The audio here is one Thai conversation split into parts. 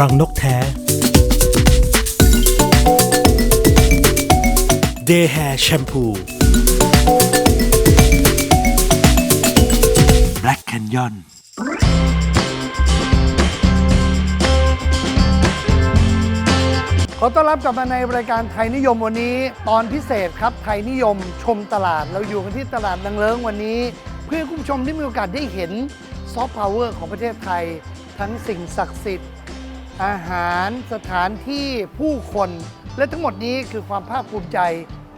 รังนกแท้เดย์แฮร์แชมพู Black Canyon ขอต้อนรับกลับมาในรายการไทยนิยมวันนี้ ตอนพิเศษครับไทยนิยมชมตลาดเราอยู่กันที่ตลาดนางเลิ้งวันนี้ เพื่อคุณผู้ชมได้มีโอกาสได้เห็นซอฟต์พาวเวอร์ของประเทศไทย ทั้งสิ่งศักดิ์สิทธิ์ อาหารสถานที่ผู้คน และทั้งหมดนี้คือความภาคภูมิใจ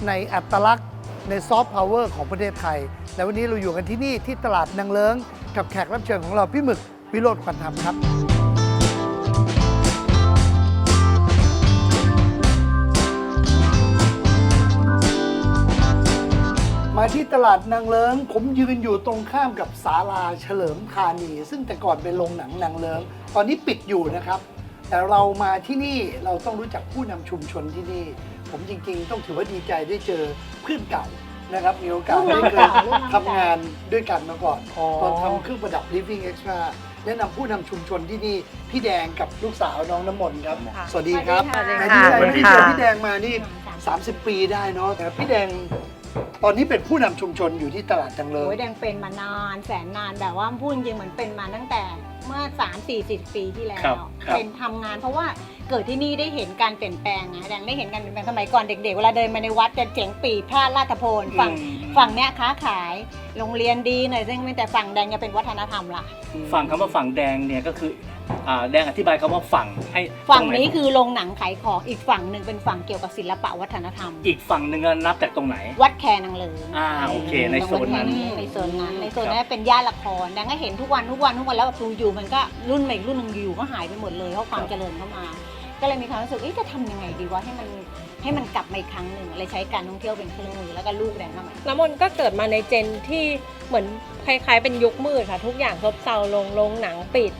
ในอัตลักษณ์ในซอฟต์พาวเวอร์ของประเทศไทย และวันนี้เราอยู่กันที่นี่ที่ตลาดนางเลิงกับแขกรับเชิญของเราพี่หมึกวิโรธควันธรรมครับ มาที่ตลาดนางเลิง ผมยืนอยู่ตรงข้ามกับศาลาเฉลิมธานี ซึ่งแต่ก่อนเป็นโรงหนังนางเลิง ตอนนี้ปิดอยู่นะครับ แต่เรามาที่นี่เราต้องรู้จักผู้นำชุมชนที่นี่ ผมจริงๆ ต้องถือว่าดีใจได้เจอเพื่อนเก่านะครับ มีโอกาสได้เคยทำงานด้วยกันมาก่อน ตอนทำเครื่องประดับ Living Extra แนะนำผู้นำชุมชนที่นี่พี่แดงกับลูกสาวน้องน้ำมนต์ครับ สวัสดีครับสวัสดีแหมค่ะ ดีใจสวัสดีที่เจอค่ะพี่แดงมานี่ 30 ปีได้เนาะแต่พี่แดง ตอนนี้เป็นผู้นำชุมชนอยู่ที่ตลาดจังเลโอ้ยยแดงเป็นมานานแสนนานแบบว่าพูดจริงๆเหมือนเป็นมาตั้งแต่เมื่อ 3 4 0 ปีที่แล้วครับครับ เป็นทำงานเพราะว่าเกิดที่นี่ได้เห็นการเปลี่ยนแปลงไงแดงได้เห็นการเปลี่ยนแปลงสมัยก่อนเด็กๆเวลาเดินมาในวัดจะเจ๋งปีพระราชโพลฝั่งอืมฝั่งเนี้ยค้าขายโรงเรียนดีหน่อยซึ่งแต่ฝั่งแดงจะเป็นวัฒนธรรมละ ฝั่งคำว่าฝั่งแดงเนี่ยก็คือ อ่าแดงอธิบายคำว่าฝั่งให้ฝั่งตรไหนี้คือโรงหนังขายของอีกฝั่งหนึ่งเป็นฝั่งเกี่ยวกับศิลปะวัฒนธรรม อีกฝั่งหนึ่งอะนับจากตรงไหน วัดแคนังเลิงอ่าโอเคในโซนนั้น ในโซนนั้นในโซนนั้นเป็นย่านละครดังก็เห็นทุกวันทุกวันทุกวันแล้วแบบอยู่ๆมันก็รุ่นใหม่รุ่นหนึ่งอยู่ๆก็หายไปหมดเลยเพราะความเจริญเข้ามา ก็เลยมีความรู้สึกเอ๊ะจะทำยังไงดีวะให้มันให้มันกลับมาอีกครั้งหนึ่งเลยใช้การท่องเที่ยวเป็นเครื่องมือแล้วก็ลูกแดงมาใหม่น้ำมนต์ก็เกิดมาในเจนที่เหมือนคล้ายๆเป็นยุคมืดค่ะ ทุกอย่างซบเซาลงลงหนังปิด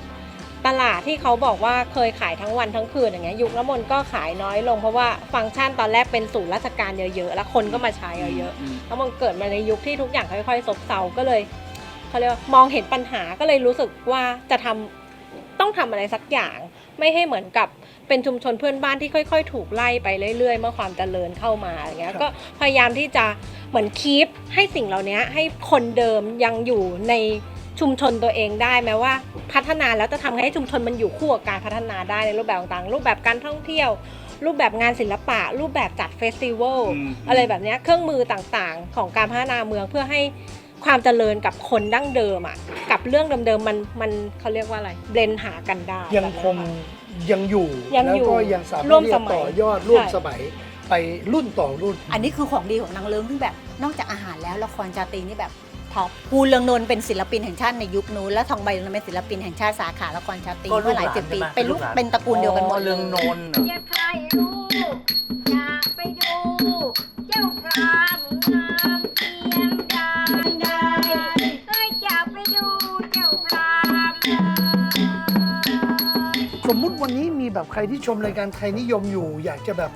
ตลาดที่เขาบอกว่าเคยขายทั้งวันทั้งคืนอย่างเงี้ยยุคน้ำมนต์ก็ขายน้อยลง เพราะว่าฟังก์ชันตอนแรกเป็นศูนย์ราชการเยอะๆแล้วคนก็มาใช้เยอะๆน้ำมนต์เกิดมาในยุคที่ทุกอย่างค่อยๆซบเซาก็เลยเขาเรียกว่ามองเห็นปัญหาก็เลยรู้สึกว่าจะทำต้องทำอะไรสักอย่าง ไม่ให้เหมือนกับเป็นชุมชนเพื่อนบ้านที่ค่อย ๆ ถูกไล่ไปเรื่อยๆ เมื่อความเจริญเข้ามาอย่างเงี้ยครับก็พยายามที่จะเหมือนคีปให้สิ่งเหล่านี้ให้คนเดิมยังอยู่ใน ชุมชนตัวเองได้แม้ว่าพัฒนาแล้วจะทำให้ชุมชนมันอยู่คู่กับการพัฒนาได้ในรูปแบบต่างๆ รูปแบบการท่องเที่ยว รูปแบบงานศิลปะ รูปแบบจัดเฟสติวัลอืมอะไรแบบเนี้ยเครื่องมือต่างๆ ของการพัฒนาเมืองเพื่อให้ความเจริญกับคนดั้งเดิมอะกับเรื่องเดิมๆมันมันเขาเรียกว่าอะไรเบลนหากันได้ยังคงยังอยู่ยังแล้วอยู่ก็ยังสามารถร่วมที่สจะมัยต่อยอดร่วมใช่สมัยไปรุ่นต่อรุ่น อันนี้คือของดีของนางเลิงที่แบบ นอกจากอาหารแล้วละครชาตรีนี่แบบ ท็อปภูเรืองนนท์เป็นศิลปินแห่งชาติในยุคนู้นแล้วทองใบเป็นศิลปินแห่งชาติสาขาละครชาตรีก็ลูกเมื่อหลายสิบปีหลานใช่ไหมเป็นลูกลูกหลาน เป็นตระกูลเดียวกันหมดอ๋อเลเรื่ยองโนนน่ะอยากใครรู้อยากไปดู เจ้าพรามงามเพียงใดใดเอ้ยอยากไปดูเจ้าพรามสมมุติวันนี้มีแบบใครที่ชมรายการไทยนิยมอยู่ อยากจะแบบ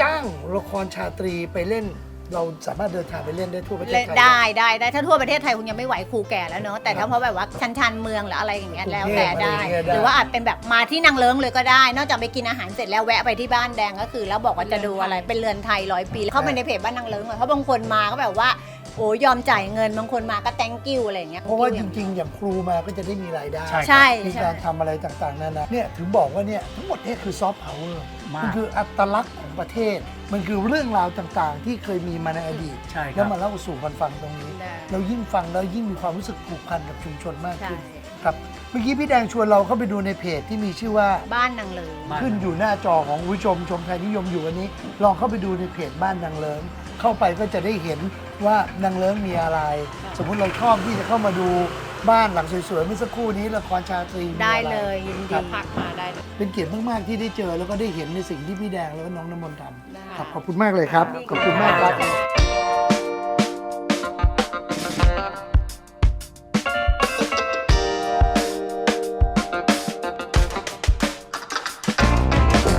จ้างละครชาตรีไปเล่น เราสามารถเดินทางไปเล่นได้ทั่วประเทศเล่นไทยได้ ได้ได้ถ้าทั่วประเทศไทยคงยังไม่ไหวครูแก่แล้วเนอะแต่ถ้าเพราะแบบว่าชันชันๆเมืองหรืออะไรอย่างเงี้ยแล้วแต่ได้ หรือว่าอาจเป็นแบบมาที่นางเลิ้งเลยก็ได้ นอกจากไปกินอาหารเสร็จแล้วแวะไปที่บ้านแดงก็คือ แล้วบอกว่าจะดูอะไรเป็นเรือนไทยร้อยปีเข้าไปในเพจบ้านนางเลิ้งเลยเพราะบางคนมาก็แบบว่าโอ้ยอมจ่ายเงินบางคนมาก็ thank you อะไรอย่างเงี้ยเพราะว่าจริงๆ อย่างครูมาก็จะได้มีรายได้ใช่ใช่มีใช่การทำอะไรต่างๆนานาเนี่ยถึงบอกว่าเนี่ยทั้งหมดเนี่ยคือซอฟต์พาวเวอร์ มากมันคืออัตลักษณ์ของประเทศ มันคือเรื่องราวต่างๆ ที่เคยมีมาในอดีต ใช่คแล้รัวบมาเล่าสู่กันฟังตรงนี้ ได้ เรายิ่งฟังแล้วยิ่งมีความรู้สึกผูกพันกับชุมชนมากใช่ ขึ้นครับเมื่อกี้พี่แดงชวนเราเข้าไปดูในเพจที่มีชื่อว่า บ้านนางเลิ้งบ้าน ขึ้นอยู่หน้าจอของคุณผู้ชมชมไทยนิยมอยู่วันนี้ ลองเข้าไปดูในเพจบ้านนางเลิงเข้าไปก็จะได้เห็นว่านางเลิงมีอะไร สมมุติเราชอบที่จะเข้ามาดู บ้านหลังสวยๆเมื่อสักครู่นี้ละครชาตรีมีได้อะไรเลยยินครัดีบพักมาได้เลย เป็นเกียรติมากๆที่ได้เจอแล้วก็ได้เห็นในสิ่งที่พี่แดงแล้วก็น้องน้ำมนต์ทได้ำครับขอบคุณมากเลยครับ ขอบคุณมากครับ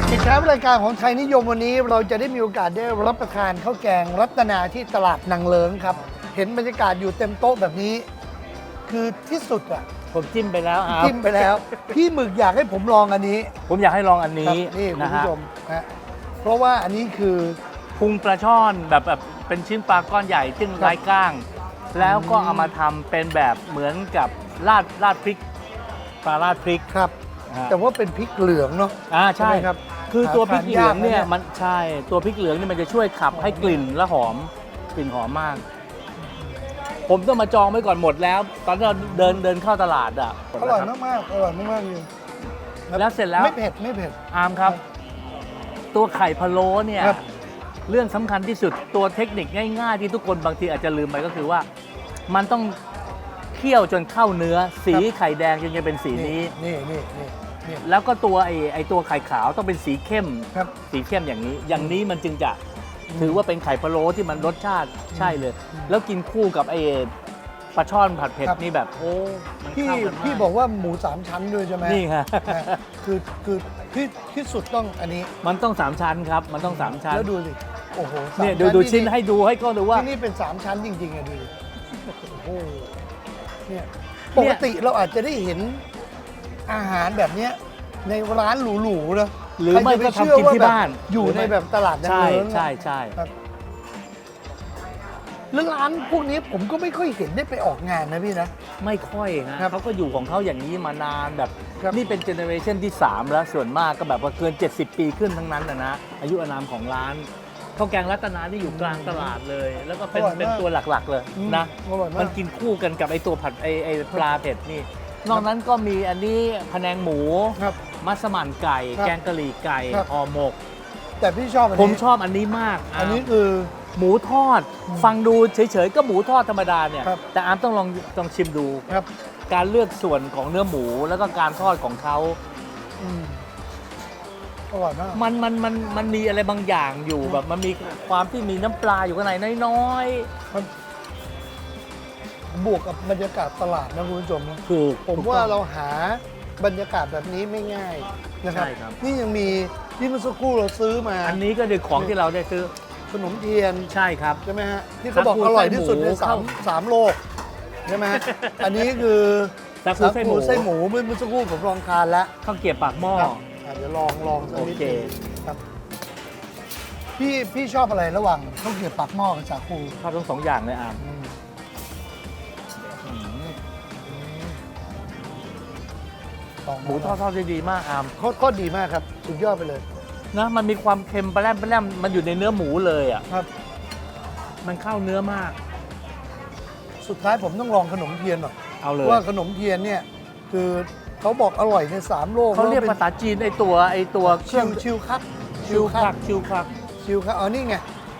ปิดท้ายรายการของไทยนิยมวันนี้เราจะได้มีโอกาสได้รับประทานข้าวแกงรัตนาที่ตลาดนางเลิงครับ เห็นบรรยากาศอยู่เต็มโต๊ะแบบนี้ คือที่สุดอะผมจิ้มไปแล้วอาจิ้มไปแล้ว พี่หมึกอยากให้ผมลองอันนี้ผมอยากให้ลองอันครับนี้นี่คุณนะฮะผู้ชมนะเพราะว่าอันนี้คือ พุงปลาช่อนแบบแบบเป็นชิ้นปลาก้อนใหญ่ซึ่งไร้ก้าง แล้วก็เอามาทำเป็นแบบเหมือนกับราดราดพริกปลาราดพริกครับ นะฮะ แต่ว่าเป็นพริกเหลืองเนาะ อ่าใช่ใช่ไหมครับคือตัวพริกเหลืองเนี่ยหาทานยากนะเนี่ย มันใช่ตัวพริกเหลืองเนี่ยมันจะช่วยขับให้กลิ่นและหอมกลิ่นหอมมาก ผมต้องมาจองไว้ก่อนหมดแล้ว ตอนที่เราเดินเดินเข้าตลาดอะอร่อยมากๆอร่อยมากๆเลยแล้วเสร็จแล้วไม่เผ็ดไม่เผ็ด อาร์มครับ ตัวไข่พะโล้เนี่ย ครับ เรื่องสำคัญที่สุดตัวเทคนิคง่ายๆ ที่ทุกคนบางทีอาจจะลืมไปก็คือว่า มันต้องเคี่ยวจนเข้าเนื้อ สีไข่แดงจึงจะเป็นสีนี้ นี่นี่นี่นี่แล้วก็ตัวไอ้ไอ้ตัวไข่ขาวต้องเป็นสีเข้ม ครับ สีเข้มอย่างนี้ อย่างนี้มันจึงจะ ถือว่าเป็นไข่พะโล้ที่มันรสชาติใช่เลยอืมแล้วกินคู่กับไอ้ปลาช่อนผัดเผ็ดครับ นี่แบบโอ้มันพี่เข้ากันมากพี่บอกว่าหมูสามชั้นด้วยใช่ไหมนี่ค่ะนะคือคือที่ที่สุดต้องอันนี้มันต้องสามชั้นครับ มันต้องสามชั้นแล้วดูสิโอ้โหสามเนี่ยดูดูชิ้นที่ให้ดูให้ก็ดูว่า ที่นี่เป็นสามชั้นจริงๆอะดูดิโอ้โหเนี่ยปกติเราอาจจะได้เห็นอาหารแบบเนี้ยในร้านหรูๆนะ หรือไม่ใคก็จะปเชื่อทำกินว่ที่แบบบ้านอยู่หรืในไม่แบบตลาดนางใช่เลิ้งอะใช่ใช่ครับแล้วร้านพวกนี้ผมก็ไม่ค่อยเห็นได้ไปออกงานนะพี่นะ ไม่ค่อยฮะเขาก็อยู่ของเขาอย่างนี้มานานแบบครับนี่เป็นเจเนอเรชันที่ 3 แล้วส่วนมากก็แบบว่าเกิน 70 ปีขึ้นทั้งนั้นนะนะอายุอานามของร้านข้าวแกงรัตนานี่อยู่กลางตลาดเลย แล้วก็เป็นอร่อยมากเป็นตัวหลักๆเลยอืมนะอร่อยมากมันกินคู่กันกับไอตัวผัดไอไอปลาเผ็ดนี่ นอกนั้นก็มีอันนี้พะแนงหมูครับ มัสมั่นไก่ ครับแกงกะหรี่ไก่ครับ ห่อหมก แต่พี่ชอบอันผนี้มชอบอันนี้มากอันนี้าคือ หมูทอดอืมฟังดูเฉยๆ ก็หมูทอดธรรมดาเนี่ย ครับ แต่อาร์มต้องลองลองชิมดู ครับการเลือกส่วนของเนื้อหมูแล้วก็การทอดของเขา อืมอร่อยมาก มันมันมันมันมีอะไรบางอย่างอยู่แบบมันมีความที่มีน้ำปลาอยู่ข้างในน้อยบวกกับบรรยากาศตลาดนะคุณผู้ชมนะๆถูกผมถูกว่าต้องเราหา บรรยากาศแบบนี้ไม่ง่ายนะครับ ใช่ครับ นี่ยังมีที่เมื่อสักครู่เราซื้อมาอันนี้ก็คือของที่เราได้ซื้อขนมเทียนใช่ครับ ใช่ไหมฮะที่เขาบอกสาคูอร่อยที่สุดในไส้หมูสามเข้าสามโลกใช่ไหมฮะอันนี้คือสาคูไส้หมูไส้หมูเมื่อเมื่อสักครู่ผมลองทานแล้วข้าวเกรี๊ยวปากหม้อครับอะเดี๋ยวลองลองสักนิดโอเคหนึ่งครับพี่พี่ชอบอะไรระหว่างข้าวเกรี๊ยวปากหม้อกับสาคูชอบทั้งสองอย่างเลยอาร์มอืม องหมูทอดทอดได้ดีมากอาร์มโคตรโคตรดีมากครับ สุดยอดไปเลยนะมันมีความเค็มปลาแรมปลาแรมมันอยู่ในเนื้อหมูเลยอะครับ มันเข้าเนื้อมาก สุดท้ายผมต้องลองขนมเทียนหน่อยเอาเลยว่าขนมเทียนเนี่ยคือเขาบอกอร่อยในสามโลกเขาเรียกแล้วภาษาจีนไอตัวไอตัวเคชิรื่องวชิวคักชิวคักชิวคัก ชิวคักอ๋อนี่ไง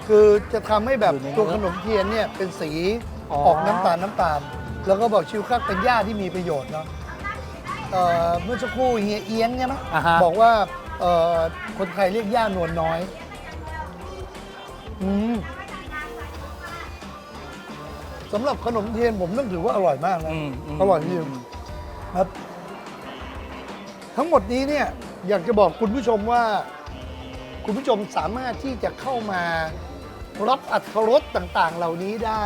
คือจะทำให้แบบอยู่ในตัวเนื้อขนมเทียนเนี่ยเป็นสีอ๋อ ออกน้ำตาลน้ำตาล แล้วก็บอกชิวคักเป็นหญ้าที่มีประโยชน์เนาะ เอ่อเมื่อสักครู่เฮียเอียงใช่ไหมอ่าฮะ บอกว่าเอ่อคนไทยเรียกหญ้านวลน้อย อืมสำหรับขนมเทียนผมต้องถือว่าอร่อยมากนะอืมมอร่อยจริงครับ ทั้งหมดนี้เนี่ย อยากจะบอกคุณผู้ชมว่า คุณผู้ชมสามารถที่จะเข้ามารับอัตรสต่างๆ เหล่านี้ได้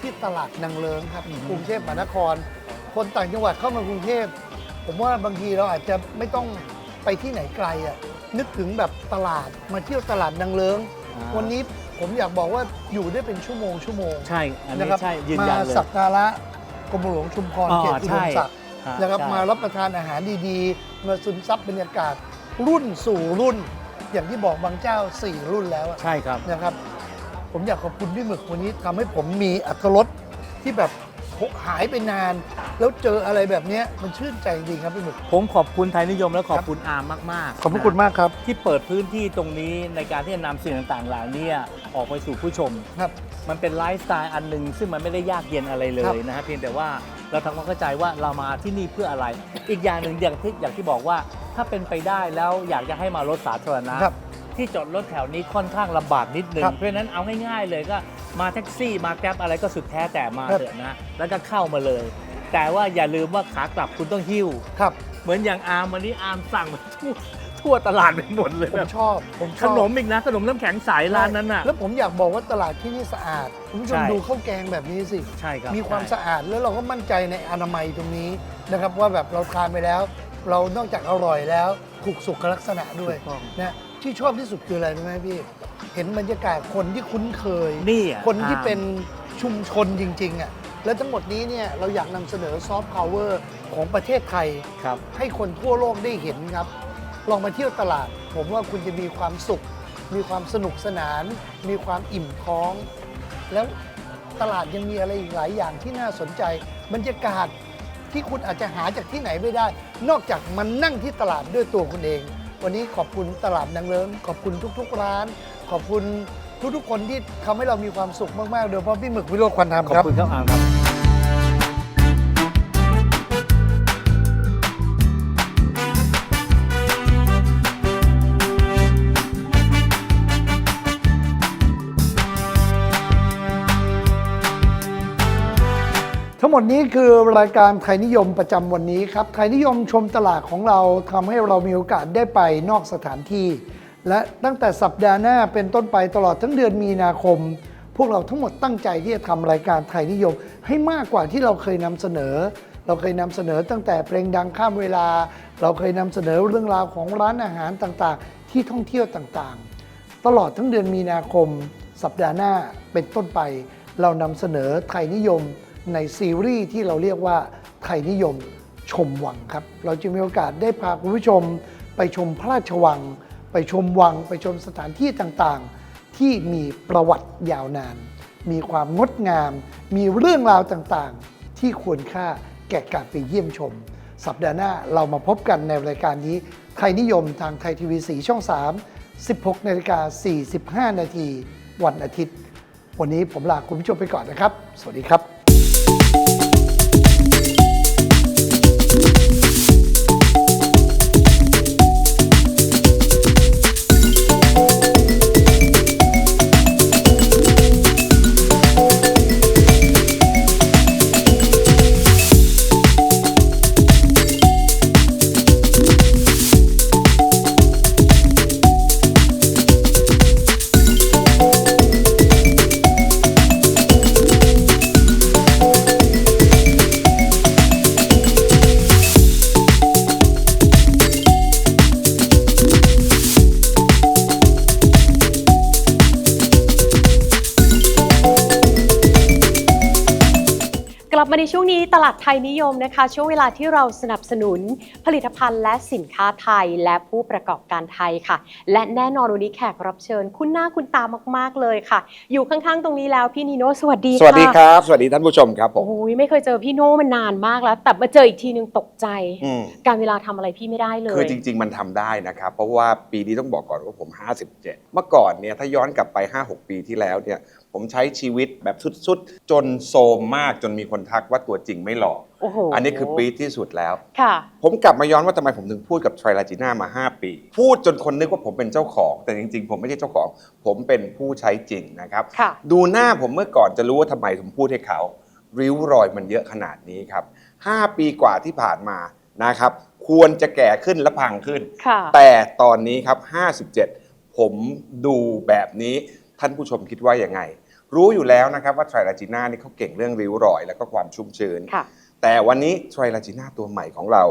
ที่ตลาดนางเลิงครับกรุงเทพมหานคร คนต่างจังหวัดเข้ามากรุงเทพ ผมว่าบางทีเราอาจจะไม่ต้องไปที่ไหนไกลอะนึกถึงแบบตลาดมาเที่ยวตลาดนางเลิงอ่า วันนี้ผมอยากบอกว่าอยู่ได้เป็นชั่วโมงชั่วโมง ใช่ อันนะนี้ครับใช่ยืนมายันเลยสักการะกรมหลวงชุมพรอ๋อเขตอุดใช่มศักดิ์อ่านะครับใช่ มารับประทานอาหารดีๆ มาซึมซับบรรยากาศรุ่นสู่รุ่น อย่างที่บอกบางเจ้า 4 รุ่นแล้วอะใช่ครับ นะครับ ผมอยากขอบคุณพี่หมึกวันนี้ทำให้ผมมีอัตรสที่แบบ หายไปนาน แล้วเจออะไรแบบเนี้ยมันชื่นใจจริงครับพี่หมึก ผมขอบคุณไทยนิยมและขอบคุณอาร์มมากๆขอบพระคุณมากครับ ที่เปิดพื้นที่ตรงนี้ในการที่จะนำสิ่งต่างๆเหล่านี้ออกไปสู่ผู้ชม ครับ มันเป็นไลฟ์สไตล์อันหนึ่งซึ่งมันไม่ได้ยากเย็นอะไรเลครับยนะฮะเพียงแต่ว่าเราทำความเข้าใจว่าเรามาที่นี่เพื่ออะไร อีกอย่างหนึ่งอย่างที่อย่างที่บอกว่าถ้าเป็นไปได้แล้วอยากจะให้มารถสาธารณะ ครับที่จอดรถแถวนี้ค่อนข้างลำบากนิดนึงครับเพราะฉะนั้นเอาง่ายๆเลยก็ มาแท็กซี่มาแกร็บอะไรก็สุดแท้แต่มาครับเถอะนะแล้วก็เข้ามาเลย แต่ว่าอย่าลืมว่าขากลับคุณต้องหิ้วครับ เหมือนอย่างอาร์มวันนี้อาร์มสั่งมาทุกทั่วตลาดไปหมดเลยผแบมบชอบผมชขอบนมอีกนะ ขนมน้ำแข็งใสร้านนั้นน่ะ แล้วผมอยากบอกว่าตลาดที่นี่สะอาดคุณผู้ชมใช่ ดูข้าวแกงแบบนี้สิ ใช่ครับมีความใช่ สะอาดแล้วเราก็มั่นใจในอนามัยตรงนี้นะครับว่าแบบเราทานไปแล้ว เรานอกจากอร่อยแล้วถูกสุขลักษณะด้วยถูกต้อง นะที่ชอบที่สุดคืออะไรรู้ไหมพี่ เห็นบรรยากาศคนที่คุ้นเคย นี่อะคนที่อ่าเป็นชุมชนจริง ๆ อะ และทั้งหมดนี้เนี่ยเราอยากนำเสนอซอฟต์พาวเวอร์ของประเทศไทย ครับ ให้คนทั่วโลกได้เห็นครับ ลองมาเที่ยวตลาด ผมว่าคุณจะมีความสุข มีความสนุกสนาน มีความอิ่มท้อง แล้วตลาดยังมีอะไรอีกหลายอย่างที่น่าสนใจ บรรยากาศที่คุณอาจจะหาจากที่ไหนไม่ได้ นอกจากมันนั่งที่ตลาดด้วยตัวคุณเอง วันนี้ขอบคุณตลาดนางเลิ้งขอบคุณทุก ๆ ร้าน ขอบคุณทุกๆคนที่ทำให้เรามีความสุขมากๆ โดยเฉพาะพี่หมึกวิโรจน์ควันธรรมขอบครับ คุณครับอามครับ ทั้งหมดนี้คือรายการไทยนิยมประจำวันนี้ครับไทยนิยมชมตลาดของเราทำให้เรามีโอกาสได้ไปนอกสถานที่ และตั้งแต่สัปดาห์หน้าเป็นต้นไปตลอดทั้งเดือนมีนาคม พวกเราทั้งหมดตั้งใจที่จะทำรายการไทยนิยม ให้มากกว่าที่เราเคยนำเสนอ เราเคยนำเสนอตั้งแต่เพลงดังข้ามเวลา เราเคยนำเสนอเรื่องราวของร้านอาหารต่างๆ ที่ท่องเที่ยวต่างๆ ตลอดทั้งเดือนมีนาคม สัปดาห์หน้าเป็นต้นไป เรานำเสนอไทยนิยมในซีรีส์ที่เราเรียกว่าไทยนิยมชมวังครับ เราจะมีโอกาสได้พาคุณผู้ชมไปชมพระราชวัง ไปชมวังไปชมสถานที่ต่างๆ ที่มีประวัติยาวนาน มีความงดงาม มีเรื่องราวต่างๆ ที่ควรค่าแก่การไปเยี่ยมชม สัปดาห์หน้าเรามาพบกันในรายการนี้ไทยนิยมทางไทยทีวีสีช่อง 3 16นาฬิกา45 นาทีวันอาทิตย์ วันนี้ผมลาคุณผู้ชมไปก่อนนะครับ สวัสดีครับ มาในช่วงนี้ตลาดไทยนิยมนะคะ ช่วงเวลาที่เราสนับสนุนผลิตภัณฑ์และสินค้าไทยและผู้ประกอบการไทยค่ะ และแน่นอนวันนี้แขกรับเชิญ คุณหน้าคุณตามาก ๆ เลยค่ะ อยู่ข้างๆ ตรงนี้แล้วพี่นิโน่สวัสดีค่ะสวัสดีครับ สวัสดีท่านผู้ชมครับผมโอ้ยไม่เคยเจอพี่โน่มานานมากแล้ว แต่มาเจออีกทีนึงตกใจ อืมการเวลาทำอะไรพี่ไม่ได้เลย คือจริง ๆ มันทำได้นะครับ เพราะว่าปีนี้ต้องบอกก่อนว่าผม 57 เมื่อก่อนเนี่ยถ้าย้อนกลับไป 5-6 ปีที่แล้วเนี่ย ผมใช้ชีวิตแบบสุดๆ จนโซมมากจนมีคนทักว่าตัวจริงไม่หล่อโอ้โหอันนี้คือปีที่สุดแล้ว ค่ะ ผมกลับมาย้อนว่าทำไมผมถึงพูดกับไทรลาจีน่ามา 5 ปี พูดจนคนนึกว่าผมเป็นเจ้าของ แต่จริงๆ ผมไม่ใช่เจ้าของ ผมเป็นผู้ใช้จริงนะครับ ค่ะ ดูหน้าผมเมื่อก่อนจะรู้ว่าทำไมผมพูดให้เขา ริ้วรอยมันเยอะขนาดนี้ครับ 5 ปีกว่าที่ผ่านมานะครับ ควรจะแก่ขึ้นและพังขึ้น ค่ะ แต่ตอนนี้ครับ 57 ผมดูแบบนี้ ท่านผู้ชมคิดว่ายังไง รู้อยู่แล้วนะครับว่าไทรลาจีน่านี่เขาเก่งเรื่องริ้วรอย แล้วก็ความชุ่มชื้น ค่ะ แต่วันนี้ไทรลาจีน่าตัวใหม่ของเรา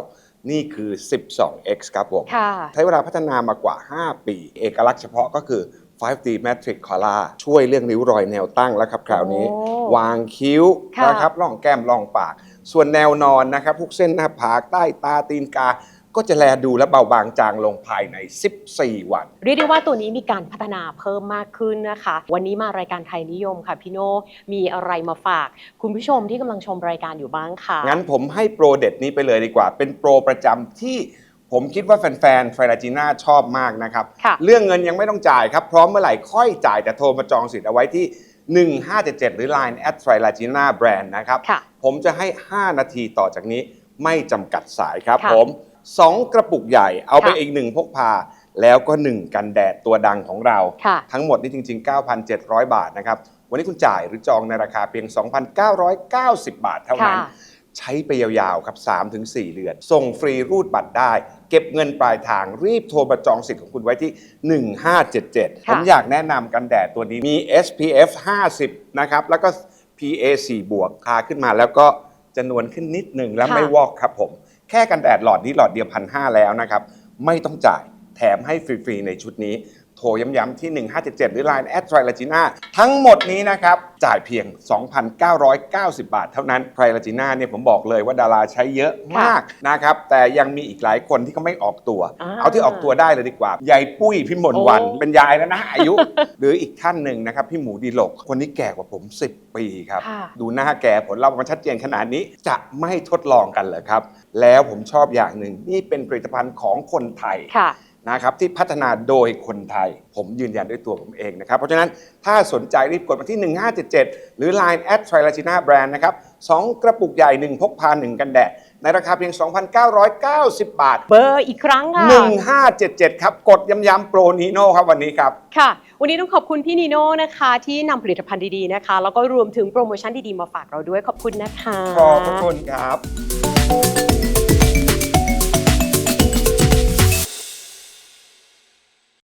นี่คือ 12x ครับผม ค่ะ ใช้เวลาพัฒนามากว่า 5 ปี เอกลักษณ์เฉพาะก็คือ 5D Matrix Color ช่วยเรื่องริ้วรอยแนวตั้งแล้วครับคราวนี้ โอ้วางคิ้วค่ะ นะครับร่องแก้มร่องปาก ส่วนแนวนอนนะครับ พวกเส้นหน้าผากใต้ตาตีนกา ก็จะแลดูและเบาบางจางลงภายใน 14 วัน เรียกได้ว่าตัวนี้มีการพัฒนาเพิ่มมากขึ้นนะคะ วันนี้มารายการไทยนิยมค่ะพี่โน่มีอะไรมาฝาก คุณผู้ชมที่กำลังชมรายการอยู่บ้างค่ะ งั้นผมให้โปรเด็ดนี้ไปเลยดีกว่า เป็นโปรประจำที่ผมคิดว่าแฟนๆไฟราจีน่าชอบมากนะครับ ค่ะ เรื่องเงินยังไม่ต้องจ่ายครับ พร้อมเมื่อไหร่ค่อยจ่ายแต่โทรมาจองสิทธิ์เอาไว้ที่ 1577 หรือ Line at t r i l a g i n a Brand นะครับ ค่ะ ผมจะให้ 5 นาทีต่อจากนี้ไม่จำกัดสายครับค่ะ ผม 2 กระปุกใหญ่ เอาไปค่ะอีก 1 พกพา แล้วก็ 1 กันแดดตัวดังของเรา ค่ะ ทั้งหมดนี่จริง ๆ 9,700 บาทนะครับ วันนี้คุณจ่ายหรือจองในราคาเพียง 2,990 บาทเท่านั้น ค่ะใใช้ไปยาวๆ ครับ 3-4 เดือน ส่งฟรีรูดบัตรได้ เก็บเงินปลายทางรีบโทรมาจองสิทธิ์ของคุณไว้ที่ 1577 ผมอยากแนะนำกันแดดตัวนี้มี SPF 50 นะครับ แล้วก็ PA 4บวกทาขึ้นมาแล้วก็จะนวลขึ้นนิดหนึ่งแล้วค่ะ ไม่วอกครับผม แค่กันแดดหลอดนี้หลอดเดียวพันห้าแล้วนะครับ ไม่ต้องจ่ายแถมให้ฟรีๆในชุดนี้ โทรย้ำๆที่ 1577 หรือ Line แอดไทรลาจิน่าทั้งหมดนี้นะครับ จ่ายเพียง 2,990 บาท เท่านั้นไทรลาจิน่าเนี่ยผมบอกเลยว่าดาราใช้เยอะมากนะครับ แต่ยังมีอีกหลายคนที่เขาไม่ออกตัว อ่าเอาที่ออกตัวได้เลยดีกว่ายายปุ้ยพิมลวัน โอ้ เป็นยายแล้วนะอายุ หรืออีกท่านหนึ่งนะครับ พี่หมูดีหลก คนนี้แก่กว่าผม 10 ปีครับ ค่ะ ดูหน้าแก่ผลลัพธ์มันชัดเจนขนาดนี้จะไม่ทดลองกันเหรอครับ แล้วผมชอบอย่างหนึ่งนี่เป็นผลิตภัณฑ์ของคนไทย ค่ะ นะครับที่พัฒนาโดยคนไทย ผมยืนยันด้วยตัวผมเองนะครับ เพราะฉะนั้นถ้าสนใจรีบกดมาที่ 1577 หรือ Line at t r i l a g i n a Brand นะครับ2กระปุกใหญ่ 1 พกพา 1 กันแดด ในราคาเพียง 2,990 บาท เบอร์อีกครั้งค่ะ1577 ครับ กดย้ำๆโปรนีโน่ครับวันนี้ครับ ค่ะ วันนี้ต้องขอบคุณพี่นีโน่นะคะ ที่นำผลิตภัณฑ์ดีๆนะคะ แล้วก็รวมถึงโปรโมชั่นดีๆมาฝากเราด้วยขอบคุณนะคะขอบพระคุณครับ